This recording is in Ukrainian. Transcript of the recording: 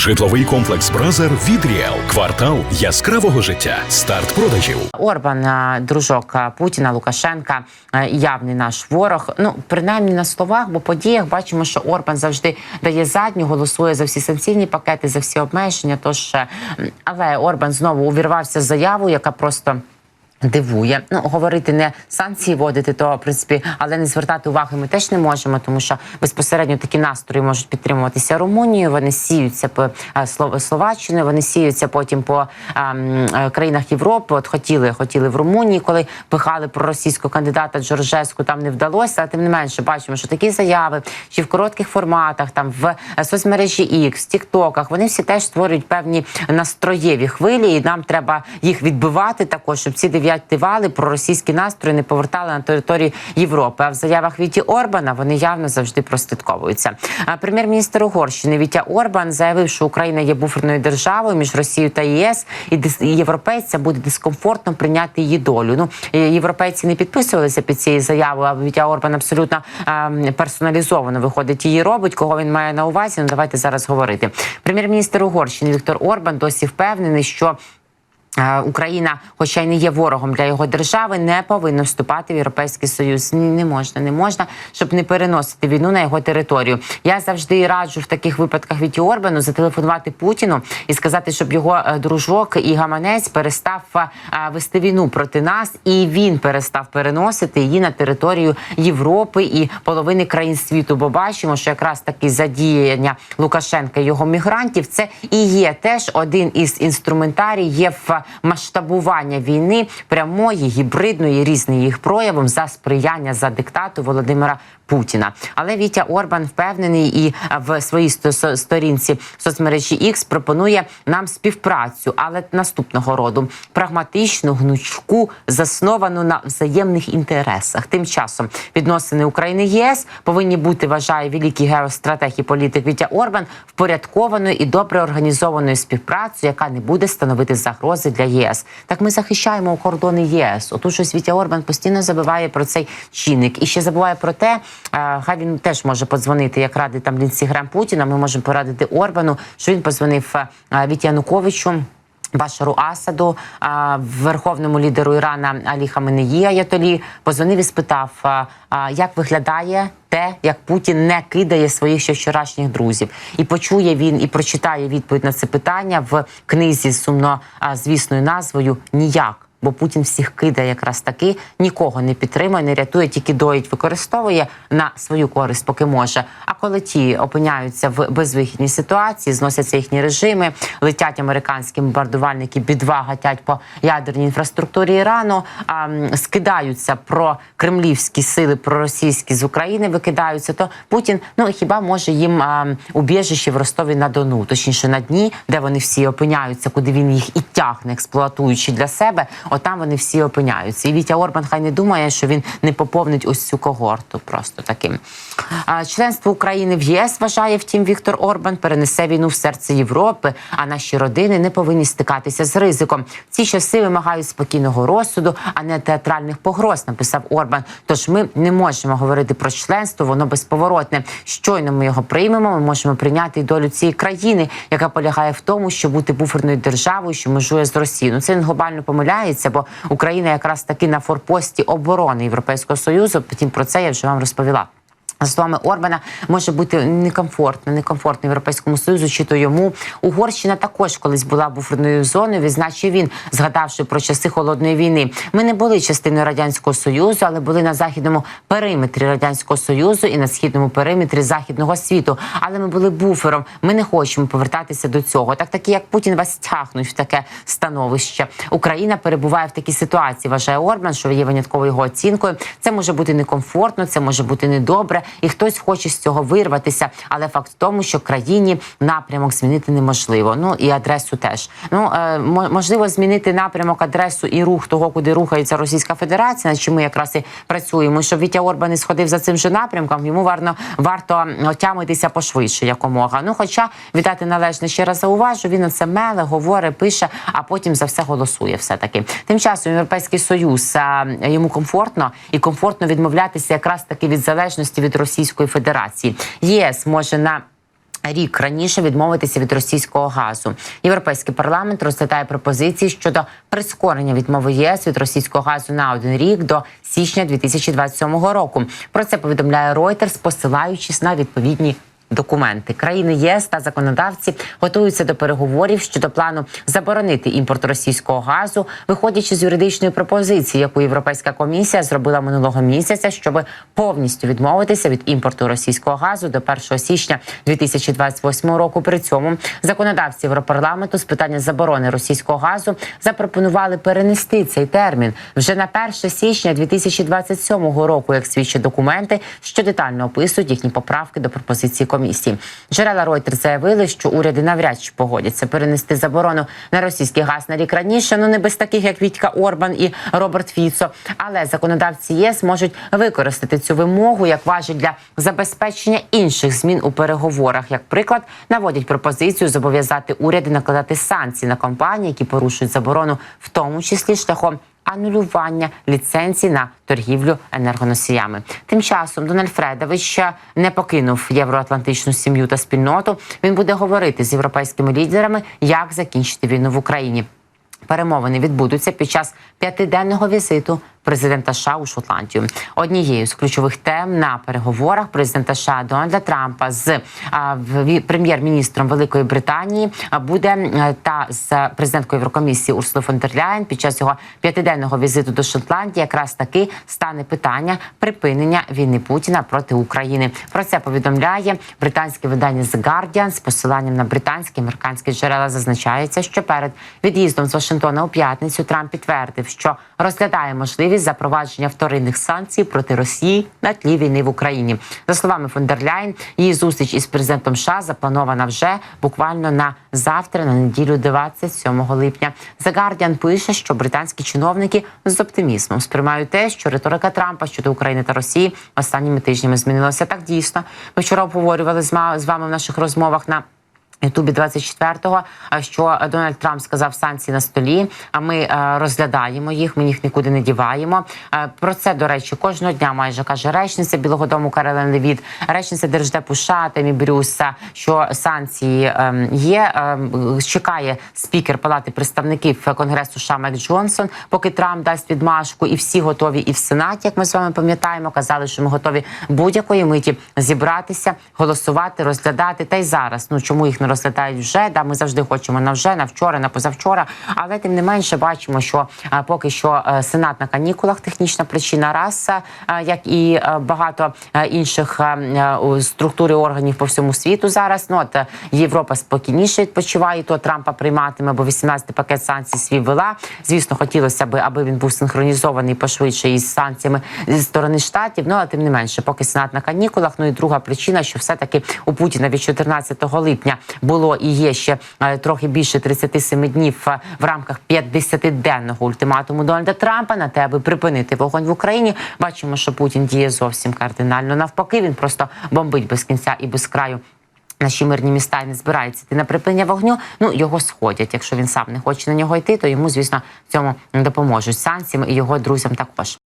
Житловий комплекс Бразер від Ріел. Квартал яскравого життя. Старт продажів. Орбан, е, дружок е, Путіна, Лукашенка, е, явний наш ворог. Ну принаймні на словах, бо по діях бачимо, що Орбан завжди дає задню, голосує за всі санкційні пакети, за всі обмеження. Тож, але Орбан знову увірвався з заявою, яка просто. Дивує, ну говорити не санкції вводити, то в принципі, але не звертати уваги ми теж не можемо, тому що безпосередньо такі настрої можуть підтримуватися Румунією. Вони сіються по е, Слов- Словаччиною, вони сіються потім по ем, е, країнах Європи. От хотіли, хотіли в Румунії, коли пихали проросійського кандидата Джорджеску, там не вдалося. Але тим не менше, бачимо, що такі заяви чи в коротких форматах, там в е, соцмережі X, в Тіктоках, вони всі теж створюють певні настроєві хвилі, і нам треба їх відбивати також, щоб ці дев'яті вали проросійські настрої не повертали на територію Європи. А в заявах Віті Орбана вони явно завжди прослідковуються. А Прем'єр-міністр Угорщини Вітя Орбан заявив, що Україна є буферною державою між Росією та ЄС, і європейцям буде дискомфортно прийняти її долю. Ну європейці не підписувалися під цією заявою. А Вітя Орбан абсолютно ем, персоналізовано виходить її робить. Кого він має на увазі? Ну давайте зараз говорити. Прем'єр-міністр Угорщини Віктор Орбан досі впевнений, що. Е, Україна, хоча й не є ворогом для його держави, не повинна вступати в європейський союз. Не можна, не можна, щоб не переносити війну на його територію. Я завжди раджу в таких випадках від Орбану зателефонувати Путіну і сказати, щоб його е, дружок і гаманець перестав е, вести війну проти нас, і він перестав переносити її на територію Європи і половини країн світу. Бо бачимо, що якраз таки задіяння Лукашенка і його мігрантів це і є теж один із інструментаріїв масштабування війни прямої, гібридної, різної їх проявом за сприяння за диктату Володимира Путіна. Але Вітя Орбан впевнений і в своїй сто- сторінці соцмережі X пропонує нам співпрацю, але наступного роду прагматичну, гнучку, засновану на взаємних інтересах. Тим часом відносини України ЄС повинні бути, вважає великий геостратег і політик Вітя Орбан, впорядкованою і добре організованою співпрацею, яка не буде становити загрози для єС. Так ми захищаємо кордони ЄС. Отут щось Вітя Орбан постійно забуває про цей чинник і ще забуває про те, хай він теж може подзвонити, як радить там Лінсі Грем Путіна. Ми можемо порадити Орбану, що він позвонив Віті Януковичу. Башару Асаду, верховному лідеру Ірана Алі Хаменеї Аятолі, позвонив і спитав, як виглядає те, як Путін не кидає своїх ще вчорашніх друзів, і почує він і прочитає відповідь на це питання в книзі з сумно звісною назвою Ніяк. Бо Путін всіх кидає якраз таки, нікого не підтримує, не рятує, тільки доїть, використовує на свою користь, поки може. А коли ті опиняються в безвихідній ситуації, зносяться їхні режими, летять американські бомбардувальники, бідва гатять по ядерній інфраструктурі Ірану, а, скидаються про кремлівські сили, проросійські з України викидаються, то Путін ну хіба може їм а, убіжище в Ростові на Дону, точніше на дні, де вони всі опиняються, куди він їх і тягне, експлуатуючи для себе. Отам вони всі опиняються. І Вітя Орбан хай не думає, що він не поповнить ось цю когорту. Просто таким членство України в ЄС вважає, втім, Віктор Орбан перенесе війну в серце Європи. А наші родини не повинні стикатися з ризиком. Ці часи вимагають спокійного розсуду, а не театральних погроз. Написав Орбан. Тож ми не можемо говорити про членство, воно безповоротне. Щойно ми його приймемо. Ми можемо прийняти і долю цієї країни, яка полягає в тому, що бути буферною державою, що межує з Росією. Ну це він глобально помиляється, бо Україна якраз таки на форпості оборони Європейського союзу. Потім про це я вже вам розповіла. За словами Орбана, може бути некомфортно, некомфортно європейському союзу. Чи то йому Угорщина також колись була буферною зоною. Відзначив він, згадавши про часи холодної війни. Ми не були частиною радянського союзу, але були на західному периметрі радянського союзу і на східному периметрі західного світу. Але ми були буфером. Ми не хочемо повертатися до цього. Так такі, як Путін вас тягнуть в таке становище. Україна перебуває в такій ситуації. Вважає Орбан, що є винятковою його оцінкою. Це може бути некомфортно, це може бути недобре, і хтось хоче з цього вирватися. Але факт в тому, що країні напрямок змінити неможливо. Ну і адресу теж. Ну е, можливо, змінити напрямок, адресу і рух того, куди рухається Російська Федерація, над чим ми якраз і працюємо. Щоб Вітя Орбан не сходив за цим же напрямком, йому варто варто отямитися пошвидше якомога. Ну, хоча віддати належне ще раз зауважу, він це меле, говорить, пише, а потім за все голосує. Все таки. Тим часом Європейський Союз а, йому комфортно і комфортно відмовлятися якраз таки від залежності від Російської Федерації. ЄС може на Рік раніше відмовитися від російського газу. Європейський парламент розглядає пропозиції щодо прискорення відмови ЄС від російського газу на один рік до січня 2027 року. Про це повідомляє Reuters, посилаючись на відповідні документи. Країни ЄС та законодавці готуються до переговорів щодо плану заборонити імпорт російського газу, виходячи з юридичної пропозиції, яку Європейська комісія зробила минулого місяця, щоб повністю відмовитися від імпорту російського газу до 1 січня 2028 року. При цьому законодавці Європарламенту з питання заборони російського газу запропонували перенести цей термін вже на 1 січня 2027 року, як свідчать документи, що детально описують їхні поправки до пропозиції комісії. Джерела Reuters заявили, що уряди навряд чи погодяться перенести заборону на російський газ на рік раніше. Ну не без таких, як Вітька Орбан і Роберт Фіцо. Але законодавці ЄС можуть використати цю вимогу як важіль для забезпечення інших змін у переговорах. Як приклад, наводять пропозицію зобов'язати уряди накладати санкції на компанії, які порушують заборону, в тому числі шляхом анулювання ліцензій на торгівлю енергоносіями. Тим часом Дональд Фредович не покинув євроатлантичну сім'ю та спільноту. Він буде говорити з європейськими лідерами, як закінчити війну в Україні. Перемовини відбудуться під час п'ятиденного візиту президента США у Шотландію. Однією з ключових тем на переговорах президента США Дональда Трампа з прем'єр-міністром Великої Британії а, буде е, та з президенткою Єврокомісії Урсулою фон дер Ляєн під час його п'ятиденного візиту до Шотландії якраз таки стане питання припинення війни Путіна проти України. Про це повідомляє британське видання The Guardian з посиланням на британські американські джерела. Зазначається, що перед від'їздом з Вашингтона у п'ятницю Трамп підтвердив, що розглядає можливість запровадження вторинних санкцій проти Росії на тлі війни в Україні. За словами фон її зустріч із президентом США запланована вже буквально на завтра, на неділю 27 липня. The Guardian пише, що британські чиновники з оптимізмом сприймають те, що риторика Трампа щодо України та Росії останніми тижнями змінилася. Так дійсно. Ми вчора обговорювали з вами в наших розмовах на. Ютубі 24-го, а що Дональд Трамп сказав санкції на столі. А ми е, розглядаємо їх. Ми їх нікуди не діваємо. Е, про це до речі, кожного дня майже каже речниця Білого Дому Каролен Левіт, речниця Держдепу США Брюса, що санкції е, є. Е, чекає спікер Палати представників Конгресу США Мек Джонсон, поки Трамп дасть відмашку, і всі готові, і в Сенаті, як ми з вами пам'ятаємо, казали, що ми готові будь-якої миті зібратися, голосувати, розглядати. Та й зараз. Ну чому їх не розглядають вже? Да, ми завжди хочемо на вже, на вчора, на позавчора. Але тим не менше бачимо, що поки що е, сенат на канікулах, технічна причина раз, а, як і е, багато е, інших е, е, структур і органів по всьому світу зараз. Ну от е, Європа спокійніше відпочиває, то Трампа прийматиме, бо 18-й пакет санкцій свій вела. Звісно, хотілося б, аби він був синхронізований пошвидше із санкціями зі сторони штатів. Ну але тим не менше, поки сенат на канікулах. Ну і друга причина, що все таки у Путіна від 14 липня було і є ще е, трохи більше 37 днів е, в рамках 50-денного ультиматуму Дональда Трампа на те, аби припинити вогонь в Україні. Бачимо, що Путін діє зовсім кардинально навпаки. Він просто бомбить без кінця і без краю. Наші мирні міста і не збирається йти на припинення вогню. Ну його сходять. Якщо він сам не хоче на нього йти, то йому, звісно, цьому допоможуть санкціями і його друзям також.